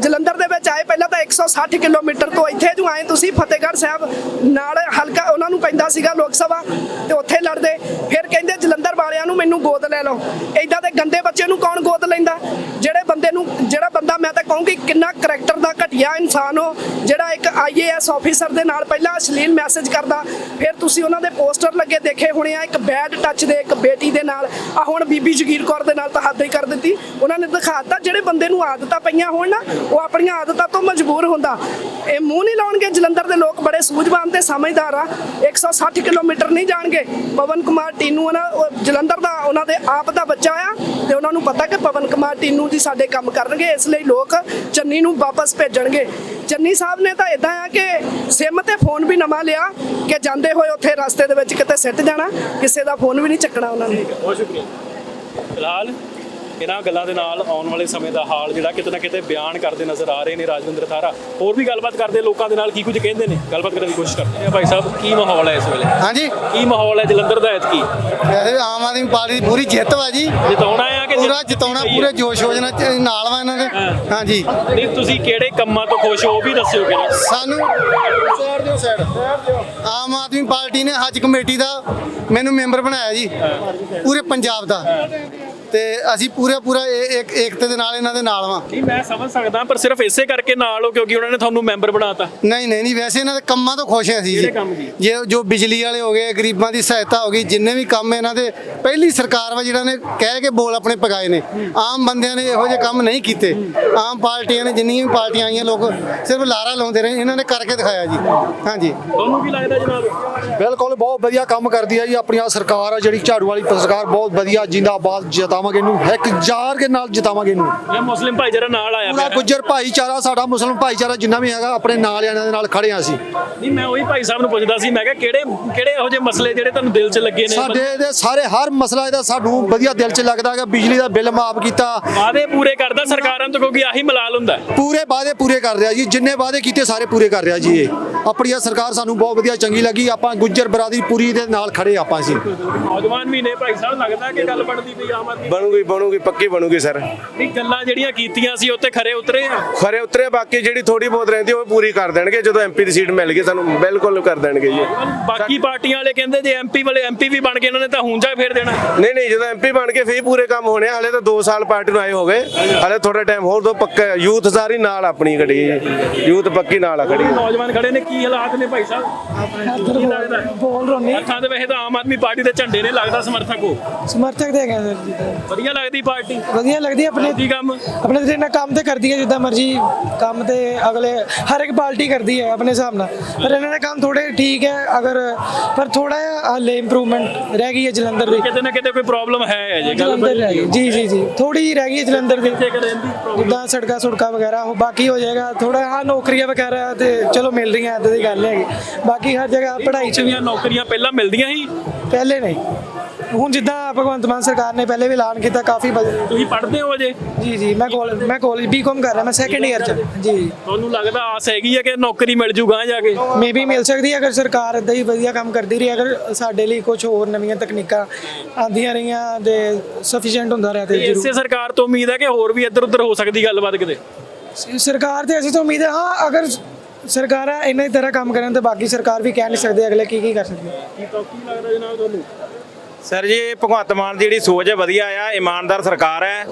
Speaker 8: ਜਲੰਧਰ ਦੇ ਵਿੱਚ ਆਏ, ਪਹਿਲਾਂ ਤਾਂ 160 ਕਿਲੋਮੀਟਰ ਤੋਂ ਇੱਥੇ ਜੋ ਆਏ ਤੁਸੀਂ, ਫਤਿਹਗੜ੍ਹ ਸਾਹਿਬ ਨਾਲ ਹਲਕਾ ਉਹਨਾਂ ਨੂੰ ਪੈਂਦਾ ਸੀਗਾ ਲੋਕ ਸਭਾ, ਤੇ ਉੱਥੇ ਲੜਦੇ। ਫਿਰ ਕਹਿੰਦੇ, ਜਲੰਧਰ ਵਾਲਿਆਂ ਨੂੰ ਮੈਨੂੰ ਗੋਦ ਲੈ ਲਓ। ਐਦਾਂ ਦੇ ਗੰਦੇ ਬੱਚੇ ਨੂੰ ਕੌਣ ਗੋਦ ਲੈਂਦਾ? ਜਿਹੜੇ ਬੰਦੇ ਨੂੰ, ਜਿਹੜਾ ਬੰਦਾ, ਮੈਂ ਤਾਂ ਕਹੂੰਗੀ, ਕਿੰਨਾ ਕਰੈਕਟਰ ਦਾ ਘਟੀਆ ਇਨਸਾਨ ਹੋ, ਜਿਹੜਾ ਇੱਕ ਆਈਏਐਸ ਆਫੀਸਰ ਦੇ ਨਾਲ ਪਹਿਲਾਂ ਅਸ਼ਲੀਲ ਮੈਸੇਜ ਕਰਦਾ। ਫਿਰ ਤੁਸੀਂ ਉਹਨਾਂ ਦੇ ਪੋਸਟਰ ਲੱਗੇ ਦੇਖੇ ਹੋਣੇ ਆ, ਇੱਕ ਬੈਡ ਟੱਚ ਦੇ, ਇੱਕ ਬੇਟੀ ਦੇ ਨਾਲ। ਆ ਹੁਣ ਬੀਬੀ ਜਗੀਰ ਕੌਰ ਦੇ ਨਾਲ ਤਾਂ ਹੱਦ ਹੀ ਕਰ ਦਿੱਤੀ। ਉਹਨਾਂ ਨੇ ਦਿਖਾਤਾ ਜਿਹੜੇ ਬੰਦੇ ਨੂੰ ਆਦਤਾਂ ਪਈਆਂ ਹੋਣ ਨਾ, ਉਹ ਆਪਣੀਆਂ ਆਦਤਾਂ ਤੋਂ ਮਜਬੂਰ ਹੁੰਦਾ। ਇਹ ਮੂੰਹ ਨਹੀਂ ਲਾਉਣਗੇ, ਜਲੰਧਰ ਦੇ ਲੋਕ ਬੜੇ ਸੂਝਵਾਨ ਤੇ ਸਮਝਦਾਰ ਆ। 160 ਕਿਲੋਮੀਟਰ ਨਹੀਂ ਜਾਣਗੇ। ਪਵਨ ਕੁਮਾਰ ਟੀਨੂ ਉਹਨਾਂ ਜਲੰਧਰ ਦਾ, ਉਹਨਾਂ ਦੇ ਆਪ ਦਾ ਬੱਚਾ ਆ। ਤੇ ਉਹਨਾਂ ਨੂੰ ਪਤਾ ਕਿ ਪਵਨ ਕੁਮਾਰ ਟੀਨੂ ਜੀ ਸਾਡੇ ਕੰਮ ਕਰਨਗੇ, ਇਸ ਲਈ ਲੋਕ ਚੰਨੀ ਨੂੰ ਵਾਪਸ ਭੇਜਣਗੇ। ਚੰਨੀ ਸਾਹਿਬ ਨੇ ਤਾਂ ਇਦਾਂ ਆ ਕਿ ਸਿਮ ਤੇ ਫੋਨ ਵੀ ਨਵਾਂ ਲਿਆ ਕਿ ਜਾਂਦੇ ਹੋਏ ਉੱਥੇ ਰਸਤੇ ਦੇ ਵਿੱਚ ਕਿਤੇ ਸਿੱਟ ਜਾਣਾ ਕਿਸੇ ਦਾ ਫੋਨ ਵੀ ਨਹੀਂ ਚੱਕਣਾ ਉਹਨਾਂ ਨੇ।
Speaker 1: ਬਹੁਤ ਸ਼ੁਕਰੀਆ। ਫਿਲਹਾਲ ਇਹਨਾਂ ਗੱਲਾਂ ਦੇ ਨਾਲ ਆਉਣ ਵਾਲੇ ਸਮੇਂ ਦਾ ਹਾਲ ਜਿਹੜਾ ਕਿਤੇ ਨਾ ਕਿਤੇ ਬਿਆਨ ਕਰਦੇ ਨਜ਼ਰ ਆ ਰਹੇ ਨੇ ਰਾਜਵਿੰਦਰ ਥਾਰਾ। ਹੋਰ ਵੀ ਗੱਲਬਾਤ ਕਰਦੇ ਲੋਕਾਂ ਦੇ ਨਾਲ ਕੀ ਕੁਝ ਕਹਿੰਦੇ ਨੇ? ਗੱਲਬਾਤ ਕਰਨ ਦੀ ਕੋਸ਼ਿਸ਼ ਕਰਦੇ ਆ ਭਾਈ ਸਾਹਿਬ ਕੀ ਮਾਹੌਲ ਹੈ ਇਸ ਵੇਲੇ?
Speaker 9: ਹਾਂਜੀ।
Speaker 1: ਕੀ ਮਾਹੌਲ ਹੈ ਜਲੰਧਰ ਦਾ ਐਤਕੀ?
Speaker 9: ਵੈਸੇ ਆਮ ਆਦਮੀ ਪਾਰਟੀ ਦੀ ਪੂਰੀ ਜਿੱਤ ਵਾ ਜੀ।
Speaker 1: ਜਿਤਾਉਣਾ ਆ ਕਿ
Speaker 9: ਪੂਰਾ
Speaker 1: ਜਿੱਤ
Speaker 9: ਜਿਤਾਉਣਾ
Speaker 1: ਹੈ?
Speaker 9: ਪੂਰੇ ਜੋਸ਼ ਯੋਜਨਾ ਚ ਨਾਲ ਵਾ ਇਹਨਾਂ ਦੇ।
Speaker 1: ਹਾਂ।
Speaker 9: ਹਾਂਜੀ।
Speaker 1: ਨਹੀਂ ਤੁਸੀਂ ਕਿਹੜੇ ਕੰਮਾਂ ਤੋਂ ਖੁਸ਼ ਹੋ ਉਹ ਵੀ ਦੱਸਿਓ ਕਿਹੜਾ।
Speaker 9: ਸਾਨੂੰ ਆਮ ਆਦਮੀ ਪਾਰਟੀ ਨੇ ਹੱਜ ਕਮੇਟੀ ਦਾ ਮੈਨੂੰ ਮੈਂਬਰ ਬਣਾਇਆ ਜੀ ਪੂਰੇ ਪੰਜਾਬ ਦਾ। ਤੇ ਅਸੀਂ ਪੂਰੇ ਪੂਰਾ ਇੱਕ ਏਕਤੇ ਦੇ ਨਾਲ ਇਹਨਾਂ ਦੇ ਨਾਲ ਵਾਂ।
Speaker 1: ਨਹੀਂ ਮੈਂ ਸਮਝ ਸਕਦਾ ਪਰ ਸਿਰਫ ਇਸੇ ਕਰਕੇ ਨਾਲ ਹੋ ਕਿਉਂਕਿ ਉਹਨਾਂ ਨੇ ਤੁਹਾਨੂੰ ਮੈਂਬਰ ਬਣਾਤਾ।
Speaker 9: ਨਹੀਂ ਨਹੀਂ ਨਹੀਂ ਵੈਸੇ ਇਹਨਾਂ ਦੇ ਕੰਮਾਂ ਤੋਂ ਖੁਸ਼ ਹਾਂ ਅਸੀਂ
Speaker 1: ਕੰਮ ਜੀ?
Speaker 9: ਜੇ ਜੋ ਬਿਜਲੀ ਵਾਲੇ ਹੋ ਗਏ ਗਰੀਬਾਂ ਦੀ ਸਹਾਇਤਾ ਹੋ ਗਈ ਜਿੰਨੇ ਵੀ ਕੰਮ ਇਹਨਾਂ ਦੇ ਪਹਿਲੀ ਸਰਕਾਰ ਵਾ ਜਿਹੜਾ ਨੇ ਕਹਿ ਕੇ ਬੋਲ ਆਪਣੇ ਪਗਾਏ ਨੇ। ਆਮ ਬੰਦਿਆਂ ਨੇ ਇਹੋ ਜਿਹੇ ਕੰਮ ਨਹੀਂ ਕੀਤੇ। ਆਮ ਪਾਰਟੀਆਂ ਨੇ ਜਿੰਨੀਆਂ ਵੀ ਪਾਰਟੀਆਂ ਆਈਆਂ ਲੋਕ ਸਿਰਫ ਲਾਰਾ ਲਾਉਂਦੇ ਰਹੇ ਇਹਨਾਂ ਨੇ ਕਰਕੇ ਦਿਖਾਇਆ ਜੀ। ਹਾਂਜੀ।
Speaker 1: ਤੁਹਾਨੂੰ ਕੀ ਲੱਗਦਾ ਜਨਾਬ?
Speaker 10: ਬਿਲਕੁਲ ਬਹੁਤ ਵਧੀਆ ਕੰਮ ਕਰਦੀ ਹੈ ਜੀ ਆਪਣੀ ਸਰਕਾਰ ਆ ਜਿਹੜੀ ਝਾੜੂ ਵਾਲੀ ਸਰਕਾਰ ਬਹੁਤ ਵਧੀਆ ਜਿੰਦਾਬਾਦ ਜਿਤਾਵਾਂਗੇ ਇਹਨੂੰ ਇੱਕ ਜਾਰ ਕੇ ਨਾਲ ਜਿਤਾਵਾਂਗੇ ਇਹਨੂੰ?
Speaker 1: ਇਹ ਮੁਸਲਿਮ ਭਾਈਚਾਰਾ ਨਾਲ ਆਇਆ
Speaker 10: ਪੂਰਾ ਗੁੱਜਰ ਭਾਈਚਾਰਾ ਸਾਡਾ ਮੁਸਲਮਾਨ ਭਾਈਚਾਰਾ ਜਿੰਨਾ ਵੀ ਹੈਗਾ ਆਪਣੇ ਨਾਲ ਇਹਨਾਂ ਦੇ ਨਾਲ ਖੜੇ ਆ ਅਸੀਂ।
Speaker 1: ਨਹੀਂ ਮੈਂ ਉਹੀ ਭਾਈ ਸਾਹਿਬ ਨੂੰ ਪੁੱਛਦਾ ਸੀ ਮੈਂ ਕਿਹਾ ਕਿਹੜੇ ਕਿਹੜੇ ਇਹੋ ਜਿਹੇ ਮਸਲੇ ਜਿਹੜੇ ਤੁਹਾਨੂੰ ਦਿਲ 'ਚ ਲੱਗੇ ਨੇ?
Speaker 10: ਸਾਡੇ ਇਹਦੇ ਸਾਰੇ ਹਰ ਮਸਲਾ ਇਹਦਾ ਸਾਨੂੰ ਵਧੀਆ ਦਿਲ 'ਚ ਲੱਗਦਾ ਹੈਗਾ ਬਿਜਲੀ ਦਾ ਬਿੱਲ ਮਾਫ ਕੀਤਾ।
Speaker 1: ਵਾਅਦੇ ਪੂਰੇ ਕਰਦਾ ਸਰਕਾਰਾਂ ਤੋਂ ਕਿਉਂਕਿ ਆਹੀ ਮਲਾਲ ਹੁੰਦਾ।
Speaker 10: ਪੂਰੇ ਵਾਅਦੇ ਪੂਰੇ ਕਰ ਰਿਹਾ ਜੀ ਜਿੰਨੇ ਵਾਅਦੇ ਕੀਤੇ ਸਾਰੇ ਪੂਰੇ ਕਰ ਰਿਹਾ ਜੀ ਇਹ। ਆਪਣੀ ਸਰਕਾਰ ਸਾਨੂੰ ਬਹੁਤ ਵਧੀਆ ਚੰਗੀ ਲੱਗੀ ਆਪਾਂ ਗੁੱਜਰ ਬਰਾਦਰੀ ਪੂਰੀ ਦੇ ਨਾਲ ਖੜੇ ਆਪਾਂ ਅਸੀਂ।
Speaker 1: ਨੌਜਵਾਨ ਵੀ ਨੇ ਭਾਈ ਸਾਹਿਬ ਲੱਗਦਾ ਕਿ ਗੱਲ ਬਣਦੀ ਪਈ ਆਮ ਆਦਮੀ
Speaker 11: ਬਣੂਗੀ ਬਣੂਗੀ ਪੱਕੀ ਬਣੂਗੀ ਸਰ।
Speaker 1: ਦੀ ਗੱਲਾਂ ਜਿਹੜੀਆਂ ਕੀਤੀਆਂ ਸੀ ਉੱਤੇ ਖਰੇ ਉਤਰੇ ਆ?
Speaker 11: ਖਰੇ ਉਤਰੇ ਬਾਕੀ ਜਿਹੜੀ ਥੋੜੀ ਬਹੁਤ ਰਹਿੰਦੀ ਉਹ ਪੂਰੀ ਕਰ ਦੇਣਗੇ। ਜਦੋਂ ਐਮਪੀ ਦੀ ਸੀਟ ਮਿਲ ਗਈ ਸਾਨੂੰ ਬਿਲਕੁਲ ਕਰ ਦੇਣਗੇ ਜੀ।
Speaker 1: ਬਾਕੀ ਪਾਰਟੀਆਂ ਵਾਲੇ ਕਹਿੰਦੇ ਜੇ ਐਮਪੀ ਵਾਲੇ ਐਮਪੀ ਵੀ ਬਣ ਗਏ ਇਹਨਾਂ ਨੇ ਤਾਂ ਹੁੰਜਾ ਫੇਰ ਦੇਣਾ।
Speaker 11: ਨਹੀਂ ਨਹੀਂ ਜਦੋਂ ਐਮਪੀ ਬਣ ਕੇ ਫੇਰ ਪੂਰੇ ਕੰਮ ਹੋਣੇ ਆ। ਹਲੇ ਤਾਂ 2 ਸਾਲ ਪਾਰਟੀ ਨੂੰ ਆਏ ਹੋ ਗਏ। ਹਲੇ ਥੋੜਾ ਟਾਈਮ ਹੋਰ ਦੋ ਪੱਕਾ ਯੂਥ ਸਾਰੀ ਨਾਲ ਆਪਣੀ ਖੜੀ ਯੂਥ ਪੱਕੀ ਨਾਲ ਆ ਖੜੀ
Speaker 1: ਨੌਜਵਾਨ ਖੜੇ ਨੇ ਕੀ ਹਾਲਾਤ ਨੇ ਭਾਈ ਸਾਹਿਬ?
Speaker 12: ਬੋਲ ਰੋਨੇ।
Speaker 1: ਅੱਖਾਂ ਦੇ ਵੈਸੇ ਤਾਂ ਆਮ ਆਦਮੀ ਪਾਰਟੀ ਦੇ ਝੰਡੇ ਨੇ ਲੱਗਦਾ ਸਮਰਥਕ ਹੋ।
Speaker 12: ਸਮਰਥਕ ਦੇ ਹੈਗੇ ਸਰ ਜੀ।
Speaker 1: ਵਧੀਆ ਲੱਗਦੀ ਪਾਰਟੀ?
Speaker 12: ਵਧੀਆ ਲੱਗਦੀ ਹੈ ਆਪਣੇ।
Speaker 1: ਕੀ ਕੰਮ?
Speaker 12: ਆਪਣੇ ਤੇ ਕੰਮ ਤੇ ਕਰਦੀ ਹੈ ਜਿੱਦਾਂ ਮਰਜ਼ੀ ਕੰਮ ਤੇ ਅਗਲੇ ਹਰ ਇੱਕ ਪਾਰਟੀ ਕਰਦੀ ਹੈ ਆਪਣੇ ਹਿਸਾਬ ਨਾਲ। ਪਰ ਇਹਨਾਂ ਦੇ ਕੰਮ ਥੋੜੇ ਠੀਕ ਹੈ ਅਗਰ ਪਰ ਥੋੜਾ ਹਲੇ ਇੰਪਰੂਵਮੈਂਟ ਰਹਿ ਗਈ ਹੈ ਜਲੰਧਰ ਦੀ।
Speaker 1: ਕਿਤੇ ਨਾ ਕਿਤੇ ਕੋਈ ਪ੍ਰੋਬਲਮ ਹੈ ਅਜੇ ਗੱਲ
Speaker 12: ਜਲੰਧਰ ਰਹਿ ਗਈ। ਜੀ ਜੀ ਜੀ। ਥੋੜੀ ਰਹਿ ਗਈ ਹੈ ਜਲੰਧਰ ਦੀ। ਜਿੱਦਾਂ ਸੜਕਾਂ ਸੁੜਕਾਂ ਵਗੈਰਾ ਉਹ ਬਾਕੀ ਹੋ ਜਾਏਗਾ। ਥੋੜਾ ਹਾਂ ਨੌਕਰੀਆਂ ਵਗੈਰਾ ਤੇ ਚਲੋ ਮਿਲ ਰਹੀਆਂ ਇਦਾਂ ਦੀ ਗੱਲ ਹੈਗੀ। ਬਾਕੀ ਹਰ ਜਗ੍ਹਾ ਪੜ੍ਹਾਈ ਚ ਵੀ
Speaker 1: ਨੌਕਰੀਆਂ ਪਹਿਲਾਂ ਮਿਲਦੀਆਂ ਸੀ
Speaker 12: ਪਹਿਲੇ ਨਹੀਂ। ਹੁਣ ਜਿੱਦਾਂ ਭਗਵੰਤ ਮਾਨ ਸਰਕਾਰ ਨੇ ਪਹਿਲੇ ਵੀ ਐਲਾਨ ਕੀਤਾ ਕਾਫੀ
Speaker 1: ਤੁਸੀਂ ਪੜ੍ਹਦੇ ਹੋ ਅਜੇ?
Speaker 12: ਜੀ ਜੀ ਮੈਂ ਕਾਲਜ ਮੈਂ ਕਾਲਜ ਬੀਕਾਮ ਕਰ ਰਿਹਾ ਮੈਂ ਸੈਕੰਡ ਇਅਰ ਚ। ਜੀ।
Speaker 1: ਤੁਹਾਨੂੰ ਲੱਗਦਾ ਆਸ ਹੈਗੀ ਹੈ ਕਿ ਨੌਕਰੀ ਮਿਲ ਜੂਗਾ ਜਾ ਕੇ?
Speaker 12: ਮੇਬੀ ਮਿਲ ਸਕਦੀ ਹੈ ਅਗਰ ਸਰਕਾਰ ਇਦਾਂ ਹੀ ਵਧੀਆ ਕੰਮ ਕਰਦੀ ਰਹੀ ਅਗਰ ਸਾਡੇ ਲਈ ਕੁਝ ਹੋਰ ਨਵੀਆਂ ਤਕਨੀਕਾਂ ਆਂਦੀਆਂ ਰਹੀਆਂ ਤੇ ਸਫੀਸ਼ੀਐਂਟ ਹੁੰਦਾ ਰਿਹਾ ਤੇ
Speaker 1: ਇਸੇ
Speaker 12: ਜ਼ਰੂਰ।
Speaker 1: ਸਰਕਾਰ ਤੋਂ ਉਮੀਦ ਹੈ ਕਿ ਹੋਰ ਵੀ ਇੱਧਰ ਉੱਧਰ ਹੋ ਸਕਦੀ ਗੱਲਬਾਤ ਕਿਤੇ?
Speaker 12: ਸਰਕਾਰ ਤੇ ਅਸੀਂ ਤਾਂ ਉਮੀਦ ਹੈ ਹਾਂ ਅਗਰ ਸਰਕਾਰਾਂ ਇੰਨਾ ਹੀ ਤਰ੍ਹਾਂ ਕੰਮ ਕਰਨ ਤੇ ਬਾਕੀ ਸਰਕਾਰ ਵੀ ਕਹਿ ਨਹੀਂ ਸਕਦੇ ਅਗਲੇ ਕੀ ਕੀ ਕਰ ਸਕਦੀ। ਹੈ
Speaker 1: ਕੀ ਲੱਗਦਾ ਜਨਾਬ ਤੁਹਾਨੂੰ?
Speaker 5: ਸਰ ਜੀ, ਭਗਵੰਤ ਮਾਨ ਦੀ ਜਿਹੜੀ ਸੋਚ ਹੈ ਵਧੀਆ ਆ, ਇਮਾਨਦਾਰ ਸਰਕਾਰ ਹੈ।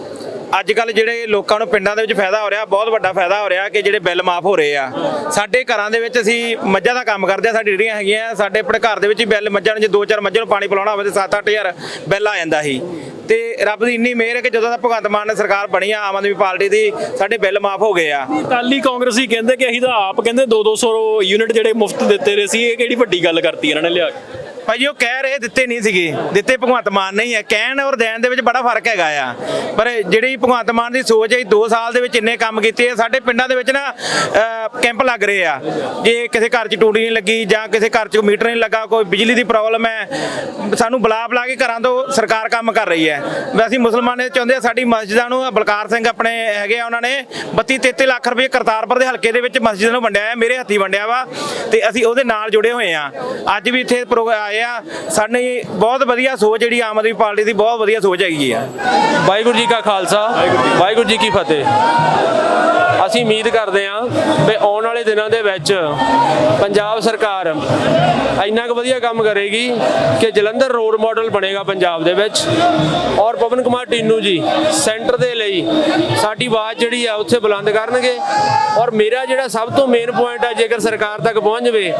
Speaker 5: ਅੱਜ ਕੱਲ ਜਿਹੜੇ ਲੋਕਾਂ ਨੂੰ ਪਿੰਡਾਂ ਦੇ ਵਿੱਚ ਫਾਇਦਾ ਹੋ ਰਿਹਾ, ਬਹੁਤ ਵੱਡਾ ਫਾਇਦਾ ਹੋ ਰਿਹਾ ਕਿ ਜਿਹੜੇ ਬਿੱਲ ਮਾਫ ਹੋ ਰਹੇ ਆ। ਸਾਡੇ ਘਰਾਂ ਦੇ ਵਿੱਚ ਅਸੀਂ ਮੱਝਾਂ ਦਾ ਕੰਮ ਕਰਦੇ ਆ ਸਾਡੀ ਜਿਹੜੀਆਂ ਹੈਗੀਆਂ ਸਾਡੇ ਆਪਣੇ ਘਰ ਦੇ ਵਿੱਚ ਹੀ ਬਿੱਲ ਮੱਝਾਂ ਨੂੰ ਜੇ ਦੋ ਚਾਰ ਮੱਝਾਂ ਨੂੰ ਪਾਣੀ ਪਿਲਾਉਣਾ ਹੋਵੇ ਤੇ 7-8000 ਬਿੱਲ ਆ ਜਾਂਦਾ ਸੀ। ਤੇ ਰੱਬ ਦੀ ਇੰਨੀ ਮਿਹਰ ਹੈ ਕਿ ਜਦੋਂ ਦਾ ਭਗਵੰਤ ਮਾਨ ਨੇ ਸਰਕਾਰ ਬਣੀ ਆ, ਆਮ ਆਦਮੀ ਪਾਰਟੀ ਦੀ, ਸਾਡੇ ਬਿੱਲ ਮਾਫ ਹੋ ਗਏ ਆ।
Speaker 1: ਅਕਾਲੀ ਕਾਂਗਰਸੀ ਕਹਿੰਦੇ ਕਿ ਅਸੀਂ ਤਾਂ ਆਪ ਕਹਿੰਦੇ 2-200 ਯੂਨਿਟ ਜਿਹੜੇ ਮੁਫਤ ਦਿੱਤੇ ਰਹੇ ਸੀ, ਇਹ ਕਿਹੜੀ ਵੱਡੀ ਗੱਲ ਕਰਤੀ ਇਹਨਾਂ ਨੇ ਲਿਆ ਕੇ?
Speaker 5: ਭਾਜੀ, ਉਹ ਕਹਿ ਰਹੇ ਦਿੱਤੇ ਨਹੀਂ ਸੀਗੇ। ਦਿੱਤੇ ਭਗਵੰਤ ਮਾਨ ਨਹੀਂ ਹੈ। ਕਹਿਣ ਔਰ ਦੇਣ ਦੇ ਵਿੱਚ ਬੜਾ ਫ਼ਰਕ ਹੈਗਾ ਆ। ਪਰ ਜਿਹੜੀ ਭਗਵੰਤ ਮਾਨ ਦੀ ਸੋਚ ਹੈ 2 ਸਾਲ ਦੇ ਵਿੱਚ ਇੰਨੇ ਕੰਮ ਕੀਤੇ ਆ, ਸਾਡੇ ਪਿੰਡਾਂ ਦੇ ਵਿੱਚ ਨਾ ਕੈਂਪ ਲੱਗ ਰਹੇ ਆ। ਜੇ ਕਿਸੇ ਘਰ 'ਚ ਟੂਟੀ ਨਹੀਂ ਲੱਗੀ ਜਾਂ ਕਿਸੇ ਘਰ 'ਚ ਮੀਟਰ ਨਹੀਂ ਲੱਗਾ, ਕੋਈ ਬਿਜਲੀ ਦੀ ਪ੍ਰੋਬਲਮ ਹੈ, ਸਾਨੂੰ ਬੁਲਾ ਬੁਲਾ ਕੇ ਘਰਾਂ ਤੋਂ ਸਰਕਾਰ ਕੰਮ ਕਰ ਰਹੀ ਹੈ। ਵੈਸੇ ਅਸੀਂ ਮੁਸਲਮਾਨ ਇਹ ਚਾਹੁੰਦੇ ਆ, ਸਾਡੀ ਮਸਜਿਦਾਂ ਨੂੰ, ਬਲਕਾਰ ਸਿੰਘ ਆਪਣੇ ਹੈਗੇ ਆ, ਉਹਨਾਂ ਨੇ 32 33 ਲੱਖ ਰੁਪਏ ਕਰਤਾਰਪੁਰ ਦੇ ਹਲਕੇ ਦੇ ਵਿੱਚ ਮਸਜਿਦ ਨੂੰ ਵੰਡਿਆ ਹੈ, ਮੇਰੇ ਹੱਥੀ ਵੰਡਿਆ ਵਾ। ਤੇ ਅਸੀਂ ਉਹਦੇ ਨਾਲ ਜੁੜੇ ਹੋਏ ਆ। ਅੱਜ ਵੀ ਇੱਥੇ ਪ੍ਰੋਗਰਾਮ ਆਏ ਆ। ਸਾਡੀ ਬਹੁਤ ਵਧੀਆ ਸੋਚ ਜਿਹੜੀ ਆਮ ਆਦਮੀ ਪਾਰਟੀ ਦੀ ਬਹੁਤ ਵਧੀਆ ਸੋਚ ਹੈਗੀ ਆ।
Speaker 13: ਵਾਹਿਗੁਰੂ ਜੀ ਕਾ ਖਾਲਸਾ। ਵਾਹਿਗੁਰੂ ਜੀ ਕੀ ਫਤਿਹ। ਅਸੀਂ ਉਮੀਦ ਕਰਦੇ ਹਾਂ ਕਿ ਆਉਣ ਵਾਲੇ ਦਿਨਾਂ ਦੇ ਵਿੱਚ ਪੰਜਾਬ ਸਰਕਾਰ ਇੰਨਾ ਕੁ ਵਧੀਆ ਕੰਮ ਕਰੇਗੀ ਕਿ ਜਲੰਧਰ ਰੋਡ ਮਾਡਲ ਬਣੇਗਾ ਪੰਜਾਬ ਦੇ ਵਿੱਚ। ਔਰ ਪਵਨ ਕੁਮਾਰ ਟੀਨੂ ਜੀ ਸੈਂਟਰ ਦੇ ਲਈ ਸਾਡੀ ਆਵਾਜ਼ ਜਿਹੜੀ ਆ ਉੱਥੇ ਬੁਲੰਦ ਕਰਨਗੇ। ਔਰ ਮੇਰਾ ਜਿਹੜਾ ਸਭ ਤੋਂ ਮੇਨ ਪੁਆਇੰਟ ਹੈ ਜੇਕਰ ਸਰਕਾਰ ਤੱਕ ਪਹੁੰਚ ਜਵੇ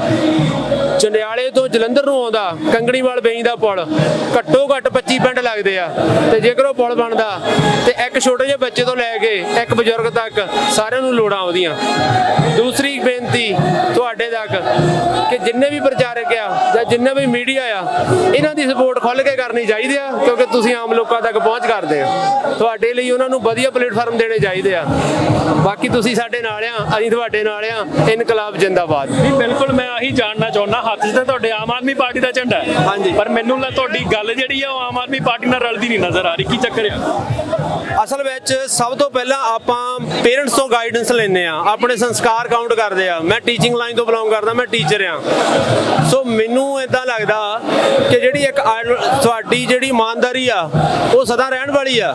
Speaker 13: ਚੰਡਿਆਲੇ ਤੋਂ ਜਲੰਧਰ ਨੂੰ ਆਉਂਦਾ ਕੰਗਣੀਵਾਲ ਬੇਈ ਦਾ ਪੁਲ। ਘੱਟੋ ਘੱਟ 25 ਪਿੰਡ ਲੱਗਦੇ ਆ। ਤੇ ਜੇਕਰ ਉਹ ਪੁਲ ਬਣਦਾ, ਤੇ ਇੱਕ ਛੋਟੇ ਜਿਹੇ ਬੱਚੇ ਤੋਂ ਲੈ ਕੇ ਇੱਕ ਬਜ਼ੁਰਗ ਤੱਕ ਸਾਰਿਆਂ ਨੂੰ ਲੋੜਾਂ ਆਉਂਦੀਆਂ। ਦੂਸਰੀ ਬੇਨਤੀ ਤੁਹਾਡੇ ਤੱਕ ਕਿ ਜਿੰਨੇ ਵੀ ਪ੍ਰਚਾਰਕ ਆ ਜਾਂ ਜਿੰਨੇ ਵੀ ਮੀਡੀਆ ਆ, ਇਹਨਾਂ ਦੀ ਸਪੋਰਟ ਖੁੱਲ ਕੇ ਕਰਨੀ ਚਾਹੀਦੀ ਆ, ਕਿਉਂਕਿ ਤੁਸੀਂ ਆਮ ਲੋਕਾਂ ਤੱਕ ਪਹੁੰਚ ਕਰਦੇ ਆ ਤੁਹਾਡੇ ਲਈ ਉਹਨਾਂ ਨੂੰ ਵਧੀਆ ਪਲੇਟਫਾਰਮ ਦੇਣੇ ਚਾਹੀਦੇ ਆ। ਬਾਕੀ ਤੁਸੀਂ ਸਾਡੇ ਨਾਲ ਆ, ਅਸੀਂ ਤੁਹਾਡੇ ਨਾਲ ਆ, ਇਨਕਲਾਬ ਜਿੰਦਾਬਾਦ।
Speaker 1: ਨਹੀਂ, ਬਿਲਕੁਲ ਮੈਂ ਆਹੀ ਜਾਣਨਾ ਚਾਹੁੰਦਾ, ਹੱਥ 'ਚ ਤਾਂ ਤੁਹਾਡੇ ਆਮ ਆਦਮੀ ਪਾਰਟੀ ਦਾ ਝੰਡਾ ਹੈ।
Speaker 13: ਹਾਂਜੀ।
Speaker 1: ਪਰ ਮੈਨੂੰ ਲੱਗ ਤੁਹਾਡੀ ਗੱਲ ਜਿਹੜੀ ਆ ਉਹ ਆਮ ਆਦਮੀ ਪਾਰਟੀ ਨਾਲ ਰਲਦੀ ਨਹੀਂ ਨਜ਼ਰ ਆ ਰਹੀ। ਕੀ ਚੱਕਰ ਆ?
Speaker 13: ਅਸਲ ਵਿੱਚ ਸਭ ਤੋਂ ਪਹਿਲਾਂ ਆਪਾਂ ਪੇਰੈਂਟਸ ਤੋਂ ਗਾਈਡ ਗਾਈਡੈਂਸ ਲੈਂਦੇ ਆ ਆਪਣੇ ਸੰਸਕਾਰ ਕਾਊਂਟ ਕਰਦੇ ਆ ਮੈਂ ਟੀਚਿੰਗ ਲਾਈਨ ਤੋਂ ਬਿਲੋਂਗ ਕਰਦਾ ਮੈਂ ਟੀਚਰ ਆ ਸੋ ਮੈਨੂੰ ਇਦਾਂ ਲੱਗਦਾ ਕਿ ਜਿਹੜੀ ਇੱਕ ਤੁਹਾਡੀ ਜਿਹੜੀ ਇਮਾਨਦਾਰੀ ਆ ਉਹ ਸਦਾ ਰਹਿਣ ਵਾਲੀ ਆ।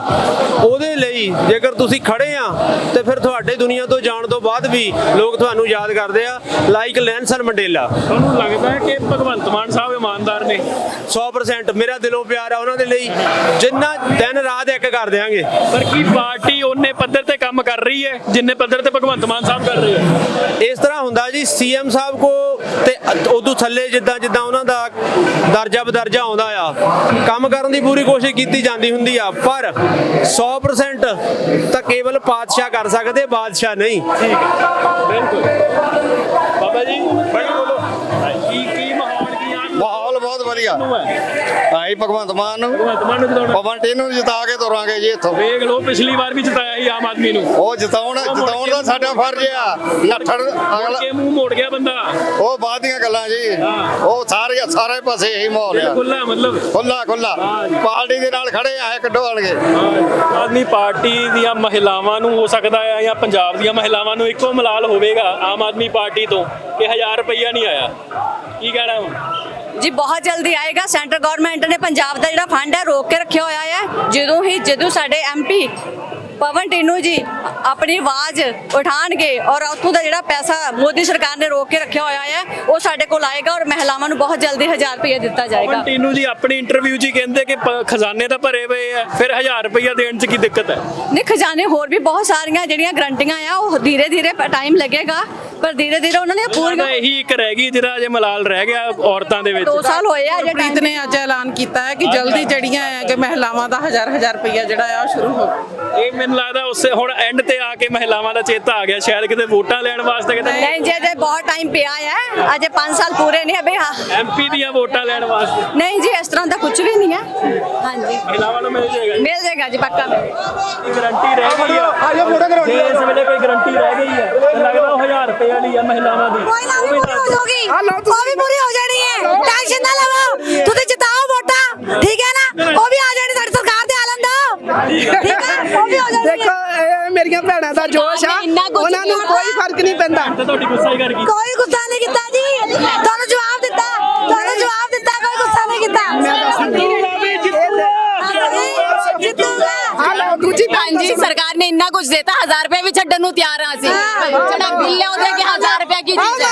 Speaker 13: ਉਹਦੇ ਲਈ ਜੇਕਰ ਤੁਸੀਂ ਖੜੇ ਆ ਤੇ ਫਿਰ ਤੁਹਾਡੇ ਦੁਨੀਆ ਤੋਂ ਜਾਣ ਤੋਂ ਬਾਅਦ ਵੀ ਲੋਕ ਤੁਹਾਨੂੰ ਯਾਦ ਕਰਦੇ ਆ ਲਾਈਕ ਲੈਂਸਨ ਮੰਡੇਲਾ।
Speaker 1: ਤੁਹਾਨੂੰ ਲੱਗਦਾ ਹੈ ਕਿ ਭਗਵੰਤ ਮਾਨ ਸਾਹਿਬ ਇਮਾਨਦਾਰ ਨੇ?
Speaker 13: 100% ਮੇਰਾ ਦਿਲੋਂ ਪਿਆਰ ਆ ਉਹਨਾਂ ਦੇ ਲਈ। ਜਿੰਨਾ ਦਿਨ ਰਾਤ ਇੱਕ ਕਰ ਦਿਆਂਗੇ।
Speaker 1: ਪਰ ਕੀ ਪਾਰਟੀ ਉਹਨੇ ਪੱਧਰ ਤੇ ਕੰਮ ਕਰ ਰਹੀ ਹੈ ਜਿੰਨੇ ਪੱਧਰ ਤੇ ਭਗਵੰਤ ਮਾਨ ਸਾਹਿਬ ਕਰ ਰਹੇ ਆ
Speaker 13: ਇਸ ਤਰ੍ਹਾਂ ਹੁੰਦਾ ਜੀ ਸੀਐਮ ਸਾਹਿਬ ਕੋ ਤੇ ਉਦੋਂ ਥੱਲੇ ਜਿੱਦਾਂ ਜਿੱਦਾਂ ਉਹਨਾਂ ਦਾ ਦਰਜਾ ਬਦਰਜਾ ਆਉਂਦਾ ਆ ਕੰਮ ਕਰਨ ਦੀ ਪੂਰੀ ਕੋਸ਼ਿਸ਼ ਕੀਤੀ ਜਾਂਦੀ ਹੁੰਦੀ ਆ ਪਰ 100% ਤਾਂ ਕੇਵਲ ਪਾਤਸ਼ਾਹ ਕਰ ਸਕਦੇ ਬਾਦਸ਼ਾਹ ਨਹੀਂ।
Speaker 1: ਬਿਲਕੁਲ। ਬਾਬਾ ਜੀ ਬੋਲੋ।
Speaker 9: ਵਧੀਆ। ਆਈ ਭਗਵੰਤ ਮਾਨ ਨੂੰ।
Speaker 1: ਭਗਵੰਤ ਮਾਨ ਨੂੰ ਜਿਤਾਉਣਾ।
Speaker 9: ਪਵਨ ਟੀ ਨੂੰ ਜਿਤਾ ਕੇ ਤੋਰਾਂਗੇ ਜੀ ਇੱਥੋਂ।
Speaker 1: ਵੇਖ ਲਓ ਪਿਛਲੀ ਵਾਰ ਵੀ ਜਿਤਾਇਆ ਸੀ ਆਮ ਆਦਮੀ ਨੂੰ।
Speaker 9: ਉਹ ਜਿਤਾਉਣ ਜਿਤਾਉਣ ਦਾ ਸਾਡਾ ਫਰਜ਼ ਆ। ਨੱਠੜ ਅਗਲਾ
Speaker 1: ਕੇ ਮੂੰਹ ਮੋੜ ਗਿਆ ਬੰਦਾ।
Speaker 9: ਉਹ ਬਾਅਦ ਦੀਆਂ ਗੱਲਾਂ ਜੀ। ਉਹ ਸਾਰੇ ਸਾਰੇ ਪਾਸੇ ਇਹੀ ਮਾਹੌਲ ਆ।
Speaker 1: ਖੁੱਲਾ ਮਤਲਬ।
Speaker 9: ਖੁੱਲਾ ਖੁੱਲਾ ਪਾਰਟੀ ਦੇ ਨਾਲ ਖੜੇ ਆ ਕੱਢੋ ਆਣਗੇ
Speaker 1: ਆਦਮੀ ਪਾਰਟੀ ਦੀਆਂ ਮਹਿਲਾਵਾਂ ਨੂੰ ਹੋ ਸਕਦਾ ਹੈ ਜਾਂ ਪੰਜਾਬ ਦੀਆਂ ਮਹਿਲਾਵਾਂ ਨੂੰ ਇੱਕੋ ਮਲਾਲ ਹੋਵੇਗਾ ਆਮ ਆਦਮੀ ਪਾਰਟੀ ਤੋਂ ਕਿ 1000 ਰੁਪਈਆ ਨਹੀਂ ਆਇਆ। ਕੀ ਕਹਿਣਾ ਹੁਣ?
Speaker 14: ਜੀ, ਬਹੁਤ ਜਲਦੀ ਆਏਗਾ। ਸੈਂਟਰ ਗਵਰਨਮੈਂਟ ਨੇ ਪੰਜਾਬ ਦਾ ਜਿਹੜਾ ਫੰਡ ਹੈ, ਰੋਕ ਕੇ ਰੱਖਿਆ ਹੋਇਆ ਹੈ। ਜਦੋਂ ਹੀ ਜਦੋਂ ਸਾਡੇ ਐਮਪੀ ਪਵਨ ਟੀਨੂ ਜੀ ਆਪਣੀ ਆਵਾਜ਼ ਉਠਾਣਗੇ ਔਰ ਉੱਥੋਂ ਦਾ ਜਿਹੜਾ ਪੈਸਾ ਮੋਦੀ ਸਰਕਾਰ ਨੇ ਰੋਕ ਕੇ ਰੱਖਿਆ ਹੋਇਆ ਹੈ ਉਹ ਸਾਡੇ ਕੋਲ ਆਏਗਾ ਔਰ ਮਹਿਲਾਵਾਂ ਨੂੰ ਬਹੁਤ ਜਲਦੀ 1000 ਰੁਪਏ ਦਿੱਤਾ ਜਾਏਗਾ।
Speaker 1: ਪਵਨ ਟੀਨੂ ਜੀ ਆਪਣੀ ਇੰਟਰਵਿਊ ਹੀ ਕਹਿੰਦੇ ਕਿ ਖਜ਼ਾਨੇ ਤਾਂ ਭਰੇ ਪਏ ਆ ਫਿਰ 1000 ਰੁਪਈਆ ਦੇਣ 'ਚ ਕੀ ਦਿੱਕਤ ਹੈ?
Speaker 14: ਨੇ ਖਜ਼ਾਨੇ ਹੋਰ ਵੀ ਬਹੁਤ ਸਾਰੀਆਂ ਜਿਹੜੀਆਂ ਗਰੰਟੀਆਂ ਆ ਉਹ ਧੀਰੇ ਧੀਰੇ ਟਾਈਮ ਲੱਗੇਗਾ ਪਰ ਧੀਰੇ ਧੀਰੇ ਉਹਨਾਂ ਨੇ ਪੂਰੀਆਂ
Speaker 1: ਇਹੀ ਇੱਕ ਰਹਿ ਗਈ ਜਿਹੜਾ ਅਜੇ ਮਲਾਲ ਰਹਿ ਗਿਆ ਔਰਤਾਂ ਦੇ ਵਿੱਚ।
Speaker 14: 2 ਸਾਲ ਹੋਏ ਆ ਜੇ
Speaker 15: ਪ੍ਰੀਤ ਨੇ ਅੱਜ ਐਲਾਨ ਕੀਤਾ ਹੈ ਕਿ ਜਲਦੀ ਜਿਹੜੀਆਂ ਹੈ ਕਿ ਮਹਿਲਾਵਾਂ ਦਾ ਹਜ਼ਾਰ ਹਜ਼ਾਰ ਰੁਪਈਆ ਜਿਹੜਾ ਆ ਉਹ ਸ਼ੁਰੂ ਹੋ
Speaker 1: ਇਹ ਮੈਨੂੰ ਲੱਗਦਾ ਉਸੇ ਹੁਣ ਐਂਡ ਤੇ ਆ ਕੇ ਮਹਿਲਾਵਾਂ ਦਾ ਚੇਤਾ ਆ ਗਿਆ ਸ਼ਾਇਦ ਕਿਤੇ ਵੋਟਾਂ ਲੈਣ ਵਾਸਤੇ ਕਿਤੇ
Speaker 14: ਨਹੀਂ ਜੀ ਅਜੇ ਬਹੁਤ ਟਾਈਮ ਪਿਆ ਹੈ ਅਜੇ 5 ਸਾਲ ਪੂਰੇ ਨਹੀਂ ਅਬੇ ਹਾਂ।
Speaker 1: ਐਮਪੀ ਦੀਆਂ ਵੋਟਾਂ ਲੈਣ ਵਾਸਤੇ।
Speaker 14: ਨਹੀਂ ਜੀ ਇਸ ਤਰ੍ਹਾਂ ਦਾ ਕੁਝ ਵੀ ਨਹੀਂ ਹੈ ਹਾਂਜੀ।
Speaker 1: ਮਹਿਲਾਵਾਂ ਨੂੰ ਮਿਲ ਜਾਏਗਾ
Speaker 14: ਮਿਲ ਜਾਏਗਾ ਜੀ ਪੱਕਾ।
Speaker 1: ਇਹ ਗਾਰੰਟੀ ਰਹਿ ਗਈ ਆ। ਜੇ ਇਸ ਵੇਲੇ ਕੋਈ ਗਾਰੰਟੀ ਰਹਿ ਗਈ ਹੈ ਤਾਂ ਲੱਗਦਾ ਉਹ 1000 ਰੁਪਏ ਵਾਲੀ ਆ ਮਹਿਲਾਵਾਂ ਦੀ।
Speaker 14: ਕੋਈ ਨਾ
Speaker 1: ਉਹ ਵੀ
Speaker 14: ਪੂਰੀ ਹੋ
Speaker 1: ਦੱਸ ਦਿਓ।
Speaker 14: ਜਾਊਗੀ ਉਹ ਵੀ ਪੂਰੀ ਹੋ ਜਾਣੀ ਹੈ ਟੈਨਸ਼ਨ ਨਾ ਲਵੋ। ਤੁਸੀਂ ਜਿਤਾਓ ਵੋਟਾਂ ਠੀਕ ਹੈ ਨਾ? ਉਹ ਵੀ ਆ ਜਾਣੀ ਸਾਡੀ ਸਰਕਾਰ ਦੇ ਆਲਮ ਦਾ। ਠੀਕ ਹੈ? ਉਹ ਵੀ ਹੋ ਜਾਣੀ
Speaker 8: ਦੇਖੋ ਇਹ ਮੇਰੀਆਂ ਭੈਣਾਂ ਦਾ ਜੋਸ਼ ਆ। ਉਹਨਾਂ ਨੂੰ ਕੋਈ ਫ਼ਰਕ ਨਹੀਂ ਪੈਂਦਾ।
Speaker 1: ਤੇ ਤੁਹਾਡੀ ਗੁੱਸਾ ਹੀ ਕਰ ਗਈ।
Speaker 14: ਕੋਈ ਗੁੱਸਾ ਨਹੀਂ ਕੀਤਾ ਜੀ। ਤੁਹਾਨੂੰ ਜਵਾਬ ਦਿੱਤਾ। ਤੁਹਾਨੂੰ ਜਵਾਬ ਦਿੱਤਾ ਕੋਈ ਗੁੱਸਾ ਨਹੀਂ ਕੀਤਾ। ਜਿੱਤੂਗਾ
Speaker 8: ਦੂਜੀ
Speaker 14: ਹਾਂਜੀ ਸਰਕਾਰ ਨੇ ਇੰਨਾ ਕੁਝ ਦਿੱਤਾ 1000 ਰੁਪਏ ਵੀ ਛੱਡਣ ਨੂੰ ਤਿਆਰ ਆ ਅਸੀਂ। ਜਿਹੜਾ ਬਿੱਲ ਲਿਆਉਂਦੇ ਕਿ 1000 ਰੁਪਏ ਕੀ ਚੀਜ਼ ਹੈ